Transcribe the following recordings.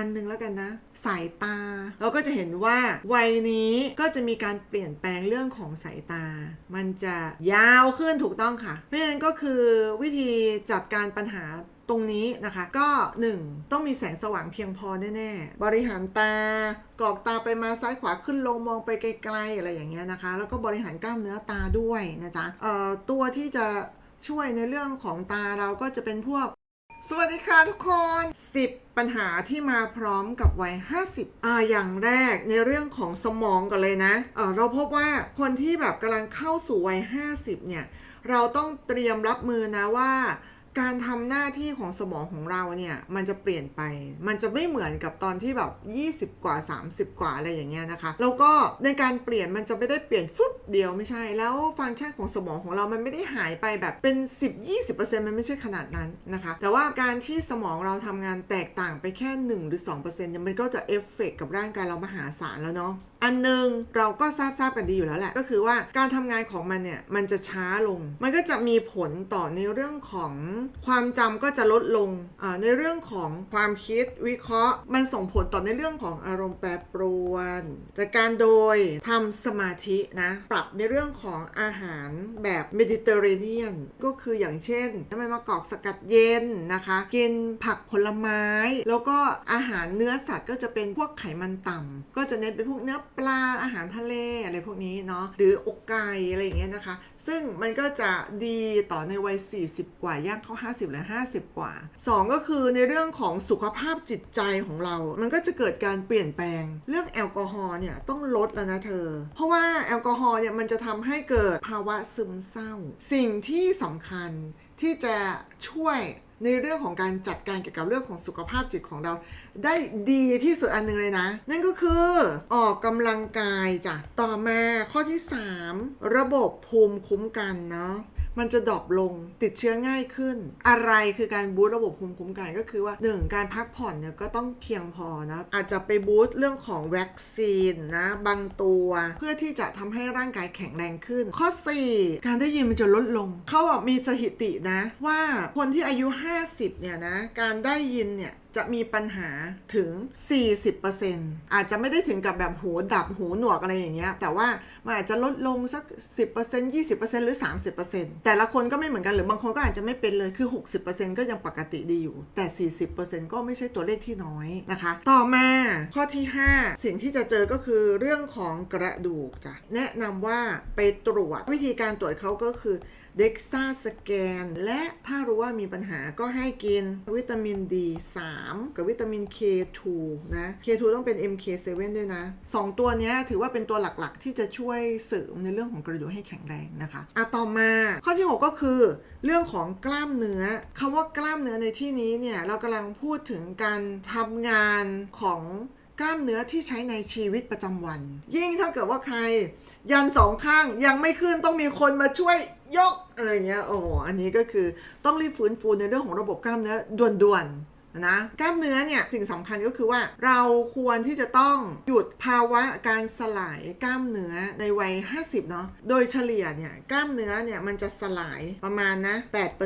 อันหนึงแล้วกันนะ สายตา เราก็จะเห็นว่าวัยนี้ก็จะมีการเปลี่ยนแปลงเรื่องของสายตา มันจะยาวขึ้นถูกต้องค่ะ เพราะฉะนั้นก็คือวิธีจัดการปัญหาตรงนี้นะคะก็ 1. ต้องมีแสงสว่างเพียงพอแน่ๆ บริหารตากรอกตาไปมาซ้ายขวาขึ้นลงมองไปไกลๆอะไรอย่างเงี้ยนะคะ แล้วก็บริหารกล้ามเนื้อตาด้วยนะจ๊ะเอ่อตัวที่จะช่วยในเรื่องของตาเราก็จะเป็นพวก สวัสดีค่ะทุกคน 10 ปัญหาที่มาพร้อมกับวัย 50 อ่า อย่างแรกในเรื่องของสมองก่อนเลยนะเอ่อเราพบว่าคนที่แบบกำลังเข้าสู่วัย 50 เนี่ย เราต้องเตรียมรับมือนะว่า การทำหน้าที่ของสมองของเราเนี่ยมันจะเปลี่ยนไป มันจะไม่เหมือนกับตอนที่แบบ 20 กว่า 30 กว่าอะไรอย่างเงี้ยนะคะ แล้วก็ในการเปลี่ยนมันจะไม่ได้เปลี่ยนฟุบเดียวไม่ใช่ แล้วฟังก์ชันของสมองของเรามันไม่ได้หายไปแบบเป็น 10-20%มันไม่ใช่ขนาดนั้นนะคะ แต่ว่าการที่สมองเราทำงานแตกต่างไปแค่ 1 หรือ2%เนี่ยมันก็จะเอฟเฟกต์กับร่างกายเรามหาศาลแล้วเนาะอันหนึ่งเราก็ทราบทราบกันดีอยู่แล้วแหละ ก็คือว่าการทำงานของมันเนี่ยมันจะช้าลง มันก็จะมีผลต่อในเรื่องของความจำก็จะลดลงในเรื่องของความคิดวิเคราะห์ มันส่งผลต่อในเรื่องของอารมณ์แปรปรวนจากการโดยทำสมาธินะ ปรับในเรื่องของอาหารแบบเมดิเตอร์เรเนียนก็คืออย่างเช่นน้ำมันมะกอกสกัดเย็นนะคะ กินผักผลไม้ แล้วก็อาหารเนื้อสัตว์ก็จะเป็นพวกไขมันต่ำก็จะเน้นเป็นพวกเนื้อปลาอาหารทะเลอะไรพวกนี้เนาะหรืออกไก่อะไรอย่างเงี้ยนะคะ ซึ่งมันก็จะดีต่อในวัย 40 กว่าย่างเข้า50 หรือ 50 กว่า 2 ก็คือในเรื่องของสุขภาพจิตใจของเรา มันก็จะเกิดการเปลี่ยนแปลง เรื่องแอลกอฮอล์เนี่ยต้องลดแล้วนะเธอ เพราะว่าแอลกอฮอล์เนี่ยมันจะทำให้เกิดภาวะซึมเศร้า สิ่งที่สำคัญที่จะช่วยในเรื่องของการจัดการเกี่ยวกับเรื่องของสุขภาพจิตของเรา ได้ดีที่สุดอันหนึ่งเลยนะ นั่นก็คือออกกำลังกายจ้ะ ต่อมาข้อที่ 3 ระบบภูมิคุ้มกันเนาะ มันจะดรอปลงติดเชื้อง่ายขึ้น อะไรคือการบูสต์ระบบภูมิคุ้มกันก็คือว่า 1. การพักผ่อนเนี่ยก็ต้องเพียงพอนะอาจจะไปบูสต์เรื่องของวัคซีนนะบางตัวเพื่อที่จะทำให้ร่างกายแข็งแรงขึ้น ข้อ 4 การได้ยินมันจะลดลง เขาบอกมีสถิตินะ ว่าคนที่อายุ 50เนี่ยนะการได้ยินเนี่ย จะมีปัญหาถึง 40%อาจจะไม่ได้ถึงกับแบบหูดับหูหนวกอะไรอย่างเงี้ย แต่ว่ามันอาจจะลดลงสัก 10% 20%หรือ 30%แต่ละคนก็ไม่เหมือนกันหรือบางคนก็อาจจะไม่เป็นเลยคือ 60%ก็ยังปกติดีอยู่ แต่ 40%ก็ไม่ใช่ตัวเลขที่น้อยนะคะ ต่อมาข้อที่ 5 สิ่งที่จะเจอก็คือเรื่องของกระดูกจ้ะแนะนำว่าไปตรวจวิธีการตรวจเขาก็คือ เด็กซ่าสแกน และถ้ารู้ว่ามีปัญหาก็ให้กินวิตามิน D3 กับวิตามิน K2 นะ K2 ต้องเป็น MK7 ด้วยนะ 2 ตัวนี้ถือว่าเป็นตัวหลักๆ ที่จะช่วยเสริมในเรื่องของกระดูกให้แข็งแรงนะคะอะต่อมาข้อที่ 6 ก็คือ เรื่องของกล้ามเนื้อคำว่ากล้ามเนื้อในที่นี้เนี่ยเรากำลังพูดถึงการทำงานของกล้ามเนื้อที่ใช้ในชีวิตประจำวัน ยิ่งถ้าเกิดว่าใคร ยันสองข้างยังไม่ขึ้นต้องมีคนมาช่วยยก อะไรเงี้ยโอ้โหอันนี้ก็คือต้องรีบฟื้นฟูในเรื่องของระบบกล้ามเนื้อด่วนๆ นะกล้ามเนื้อเนี่ยสิ่งสำคัญก็คือว่าเราควรที่จะต้องหยุดภาวะการสลายกล้ามเนื้อในวัย 50 เนาะโดยเฉลี่ยเนี่ยกล้ามเนื้อเนี่ยมันจะสลายประมาณนะ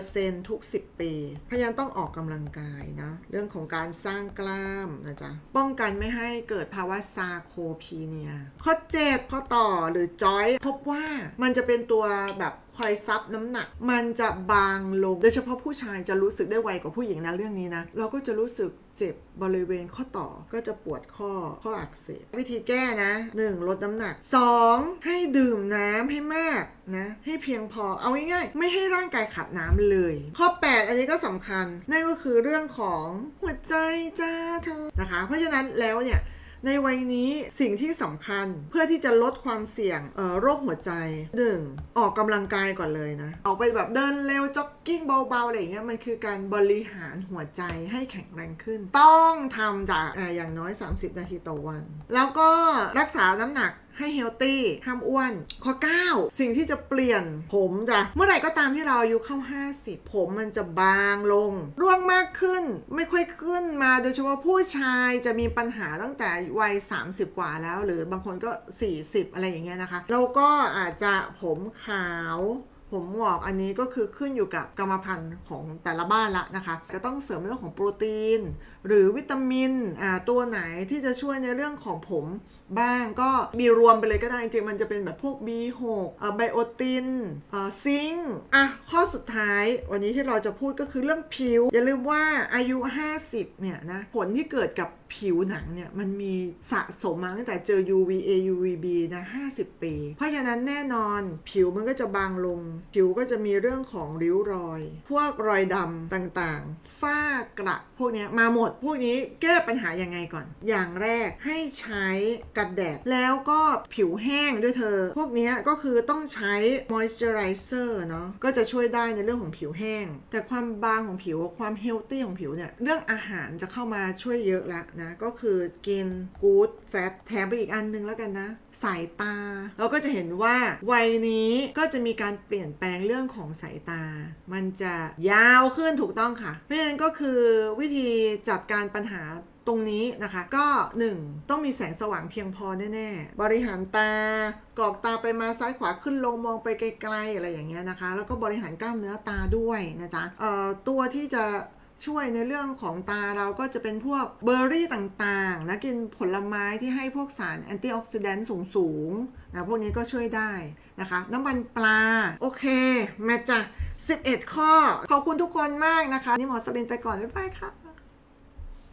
8%ทุก 10 ปีพราะฉะนั้นต้องออกกำลังกายนะเรื่องของการสร้างกล้ามนะจ๊ะป้องกันไม่ให้เกิดภาวะซาโคพีเนียข้อ7ข้อต่อหรือจอยพบว่ามันจะเป็นตัวแบบคอยซับน้ำหนัก มันจะบางลงโดยเฉพาะผู้ชายจะรู้สึกได้ไวกว่าผู้หญิงนะเรื่องนี้นะเราก็จะรู้สึกเจ็บบริเวณข้อต่อก็จะปวดข้อข้ออักเสบวิธีแก้นะ 1. ลดน้ำหนัก 2. ให้ดื่มน้ำให้มากนะให้เพียงพอเอาง่ายๆไม่ให้ร่างกายขาดน้ำเลย ข้อ 8 อันนี้ก็สำคัญ นั่นก็คือเรื่องของหัวใจจ้าเธอนะคะ เพราะฉะนั้นแล้วเนี่ย ในวัยนี้สิ่งที่สำคัญเพื่อที่จะลดความเสี่ยงโรคหัวใจ 1. ออกกำลังกายก่อนเลยนะ ออกไปแบบเดินเร็วจ็อกกิ้งเบาๆอะไรอย่างเงี้ยมันคือการบริหารหัวใจให้แข็งแรงขึ้น ต้องทำจากออย่างน้อย 30 นาทีต่อวัน แล้วก็รักษาน้ำหนัก ให้เฮลตี้ห้ามอ้วน ข้อ 9 สิ่งที่จะเปลี่ยนผมจ้ะเมื่อไหร่ก็ตามที่เราอายุเข้า 50 ผมมันจะบางลง ร่วงมากขึ้นไม่ค่อยขึ้นมาโดยเฉพาะผู้ชายจะมีปัญหาตั้งแต่วัย 30 กว่าแล้ว หรือบางคนก็ 40 อะไรอย่างเงี้ยนะคะแล้วก็อาจจะผมขาวผมงอกอันนี้ก็คือขึ้นอยู่กับกรรมพันธุ์ของแต่ละบ้านละนะคะ จะต้องเสริมในเรื่องของโปรตีน หรือวิตามินอ่าตัวไหนที่จะช่วยในเรื่องของผม บ้างก็มีรวมไปเลยก็ได้จริงๆมันจะเป็นแบบพวก B6 ไบโอตินซิงค์อะข้อสุดท้ายวันนี้ที่เราจะพูดก็คือเรื่องผิว อย่าลืมว่าอายุ 50 เนี่ยนะผลที่เกิดกับผิวหนังเนี่ยมันมีสะสมมาตั้งแต่เจอ UVA UVB นะ 50 ปี เพราะฉะนั้นแน่นอนผิวมันก็จะบางลง ผิวก็จะมีเรื่องของริ้วรอย พวกรอยดำต่างๆ ฝ้ากระพวกนี้มาหมด พวกนี้แก้ปัญหายังไงก่อน อย่างแรกให้ใช้กนแดด แล้วก็ผิวแห้งด้วยเธอ พวกนี้ก็คือต้องใช้ moisturizer เนาะก็จะช่วยได้ในเรื่องของผิวแห้ง แต่ความบางของผิวความเฮลตี้ของผิวเนี่ยเรื่องอาหารจะเข้ามาช่วยเยอะละนะ ก็คือกิน good fat แถมไปอีกอันนึงแล้วกันนะ สายตา เราก็จะเห็นว่าวัยนี้ก็จะมีการเปลี่ยนแปลงเรื่องของสายตา มันจะยาวขึ้นถูกต้องค่ะเพราะฉะนั้นก็คือวิธีจัดการปัญหา รงนี้นะคะ ก็ 1 ต้องมีแสงสว่างเพียงพอแน่ๆ บริหารตากรอกตาไปมาซ้ายขวาขึ้นลงมองไปไกลๆอะไรอย่างเงี้ยนะคะ แล้วก็บริหารกล้ามเนื้อตาด้วยนะจ๊ะเอ่อตัวที่จะช่วยในเรื่องของตาเราก็จะเป็นพวกเบอร์รี่ต่างๆนะกินผลไม้ที่ให้พวกสารแอนตี้ออกซิแดนต์สูงๆนะพวกนี้ก็ช่วยได้นะคะ น้ำมันปลา โอเค มาจ้ะ11 ข้อ ขอบคุณทุกคนมากนะคะ นี่หมอสลินไปก่อน บ๊ายบายค่ะ